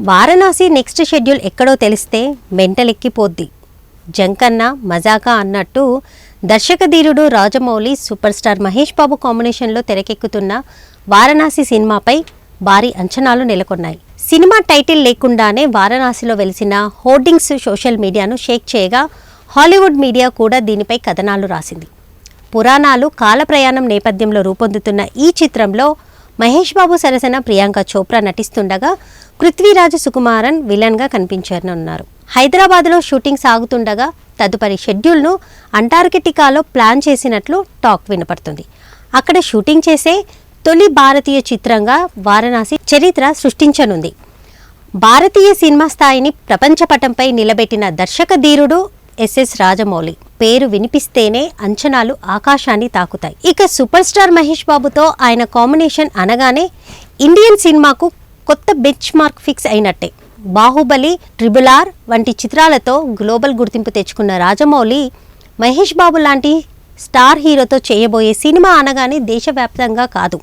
Varanasi next schedule ఎక్కడో తెలిస్తే మెంటలెక్కిపోద్ది. జంకన్న మజాకా అన్నట్టు దర్శకధీరుడు రాజమౌళి సూపర్ స్టార్ మహేష్ బాబు కాంబినేషన్లో తెరకెక్కుతున్న వారణాసి సినిమాపై భారీ అంచనాలు నెలకొన్నాయి. సినిమా టైటిల్ లేకుండానే వారణాసిలో వెలిసిన హోర్డింగ్స్ సోషల్ మీడియాను షేక్ చేయగా హాలీవుడ్ మీడియా కూడా దీనిపై కథనాలు రాసింది. పురాణాలు కాలప్రయాణం నేపథ్యంలో రూపొందుతున్న ఈ చిత్రంలో మహేష్ బాబు సరసన ప్రియాంక చోప్రా నటిస్తుండగా పృథ్వీరాజు సుకుమారన్ విలన్గా కనిపించనున్నారు. హైదరాబాద్లో షూటింగ్ సాగుతుండగా తదుపరి షెడ్యూల్ను అంటార్కిటికాలో ప్లాన్ చేసినట్లు టాక్ వినపడుతుంది. అక్కడ షూటింగ్ చేసే తొలి భారతీయ చిత్రంగా వారణాసి చరిత్ర సృష్టించనుంది. భారతీయ సినిమా స్థాయిని ప్రపంచపటంపై నిలబెట్టిన దర్శక ధీరుడు ఎస్ఎస్ రాజమౌళి. పేరు వినిపిస్తేనే అంచనాలు ఆకాశాన్ని తాకుతాయి. ఇక సూపర్ స్టార్ మహేష్ బాబుతో ఆయన కాంబినేషన్ అనగానే ఇండియన్ సినిమాకు కొత్త బెంచ్ మార్క్ ఫిక్స్ అయినట్టే. బాహుబలి ట్రిబుల్ ఆర్ వంటి చిత్రాలతో గ్లోబల్ గుర్తింపు తెచ్చుకున్న రాజమౌళి మహేష్ బాబు లాంటి స్టార్ హీరోతో చేయబోయే సినిమా అనగానే దేశవ్యాప్తంగా కాదు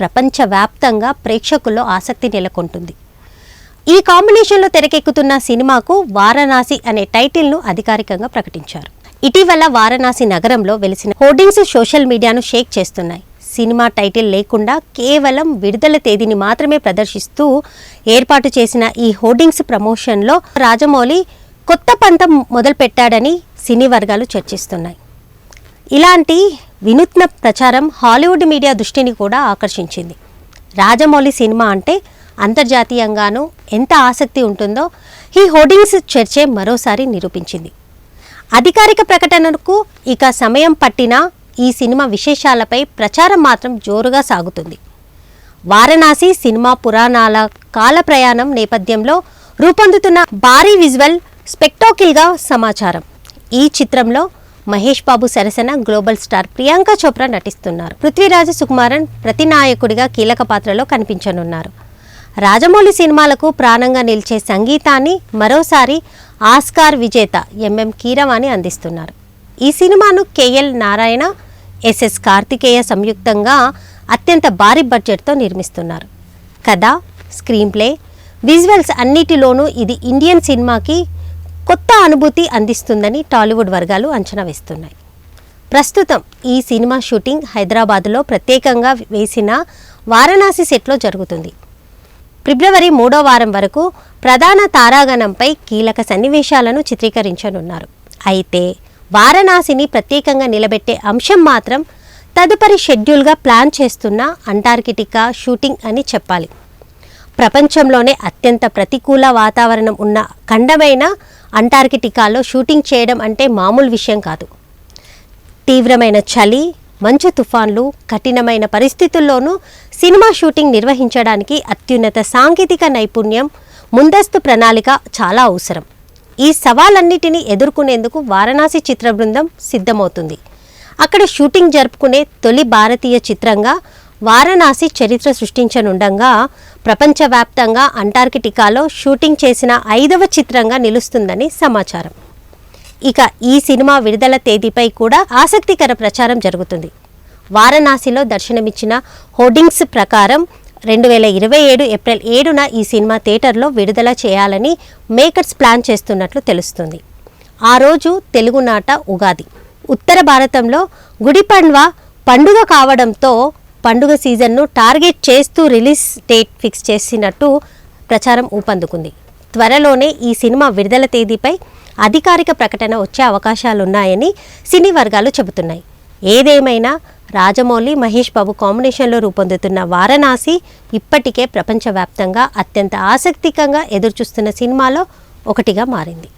ప్రపంచవ్యాప్తంగా ప్రేక్షకుల్లో ఆసక్తి నెలకొంటుంది. ఈ కాంబినేషన్లో తెరకెక్కుతున్న సినిమాకు వారణాసి అనే టైటిల్ను అధికారికంగా ప్రకటించారు. ఇటీవల వారణాసి నగరంలో వెలిసిన హోర్డింగ్స్ సోషల్ మీడియాను షేక్ చేస్తున్నాయి. సినిమా టైటిల్ లేకుండా కేవలం విడుదల తేదీని మాత్రమే ప్రదర్శిస్తూ ఏర్పాటు చేసిన ఈ హోర్డింగ్స్ ప్రమోషన్లో రాజమౌళి కొత్త పంతం మొదలుపెట్టాడని సినీ వర్గాలు చర్చిస్తున్నాయి. ఇలాంటి వినూత్న ప్రచారం హాలీవుడ్ మీడియా దృష్టిని కూడా ఆకర్షించింది. రాజమౌళి సినిమా అంటే అంతర్జాతీయంగానూ ఎంత ఆసక్తి ఉంటుందో ఈ హోర్డింగ్స్ చర్చే మరోసారి నిరూపించింది. అధికారిక ప్రకటనకు ఇక సమయం పట్టినా ఈ సినిమా విశేషాలపై ప్రచారం మాత్రం జోరుగా సాగుతుంది. వారణాసి సినిమా పురాణాల కాల ప్రయాణం నేపథ్యంలో రూపొందుతున్న భారీ విజువల్ స్పెక్టాకిల్గా సమాచారం. ఈ చిత్రంలో మహేష్ బాబు సరసన గ్లోబల్ స్టార్ ప్రియాంక చోప్రా నటిస్తున్నారు. పృథ్వీరాజ సుకుమారన్ ప్రతినాయకుడిగా కీలక పాత్రలో కనిపించనున్నారు. రాజమౌళి సినిమాలకు ప్రాణంగా నిలిచే సంగీతాన్ని మరోసారి ఆస్కార్ విజేత ఎంఎం కీరవాణి అందిస్తున్నారు. ఈ సినిమాను కేఎల్ నారాయణ ఎస్ఎస్ కార్తికేయ సంయుక్తంగా అత్యంత భారీ బడ్జెట్తో నిర్మిస్తున్నారు. కథ స్క్రీన్ ప్లే విజువల్స్ అన్నిటిలోనూ ఇది ఇండియన్ సినిమాకి కొత్త అనుభూతి అందిస్తుందని టాలీవుడ్ వర్గాలు అంచనా వేస్తున్నాయి. ప్రస్తుతం ఈ సినిమా షూటింగ్ హైదరాబాద్లో ప్రత్యేకంగా వేసిన వారణాసి సెట్లో జరుగుతుంది. ఫిబ్రవరి మూడో వారం వరకు ప్రధాన తారాగణంపై కీలక సన్నివేశాలను చిత్రీకరించనున్నారు. అయితే వారణాసిని ప్రత్యేకంగా నిలబెట్టే అంశం మాత్రం తదుపరి షెడ్యూల్గా ప్లాన్ చేస్తున్న అంటార్కిటికా షూటింగ్ అని చెప్పాలి. ప్రపంచంలోనే అత్యంత ప్రతికూల వాతావరణం ఉన్న ఖండమైన అంటార్కిటికాలో షూటింగ్ చేయడం అంటే మామూలు విషయం కాదు. తీవ్రమైన చలి మంచు తుఫాన్లు కఠినమైన పరిస్థితుల్లోనూ సినిమా షూటింగ్ నిర్వహించడానికి అత్యున్నత సాంకేతిక నైపుణ్యం ముందస్తు ప్రణాళిక చాలా అవసరం. ఈ సవాలన్నిటిని ఎదుర్కొనేందుకు వారణాసి చిత్ర బృందం సిద్ధమవుతుంది. అక్కడ షూటింగ్ జరుపుకునే తొలి భారతీయ చిత్రంగా వారణాసి చరిత్ర సృష్టించనుండగా ప్రపంచవ్యాప్తంగా అంటార్కిటికాలో షూటింగ్ చేసిన ఐదవ చిత్రంగా నిలుస్తుందని సమాచారం. ఇక ఈ సినిమా విడుదల తేదీపై కూడా ఆసక్తికర ప్రచారం జరుగుతుంది. వారణాసిలో దర్శనమిచ్చిన హోర్డింగ్స్ ప్రకారం రెండు వేల ఇరవై ఏడు ఏప్రిల్ ఏడున ఈ సినిమా థియేటర్లో విడుదల చేయాలని మేకర్స్ ప్లాన్ చేస్తున్నట్లు తెలుస్తుంది. ఆ రోజు తెలుగునాట ఉగాది. ఉత్తర భారతంలో గుడి గుడిపండ్వ పండుగ కావడంతో పండుగ సీజన్ను టార్గెట్ చేస్తూ రిలీజ్ డేట్ ఫిక్స్ చేసినట్టు ప్రచారం ఊపందుకుంది. త్వరలోనే ఈ సినిమా విడుదల తేదీపై అధికారిక ప్రకటన వచ్చే అవకాశాలున్నాయని సినీ వర్గాలు చెబుతున్నాయి. ఏదేమైనా రాజమౌళి మహేష్ బాబు కాంబినేషన్లో రూపొందుతున్న వారణాసి ఇప్పటికే ప్రపంచవ్యాప్తంగా అత్యంత ఆసక్తికంగా ఎదురుచూస్తున్న సినిమాలో ఒకటిగా మారింది.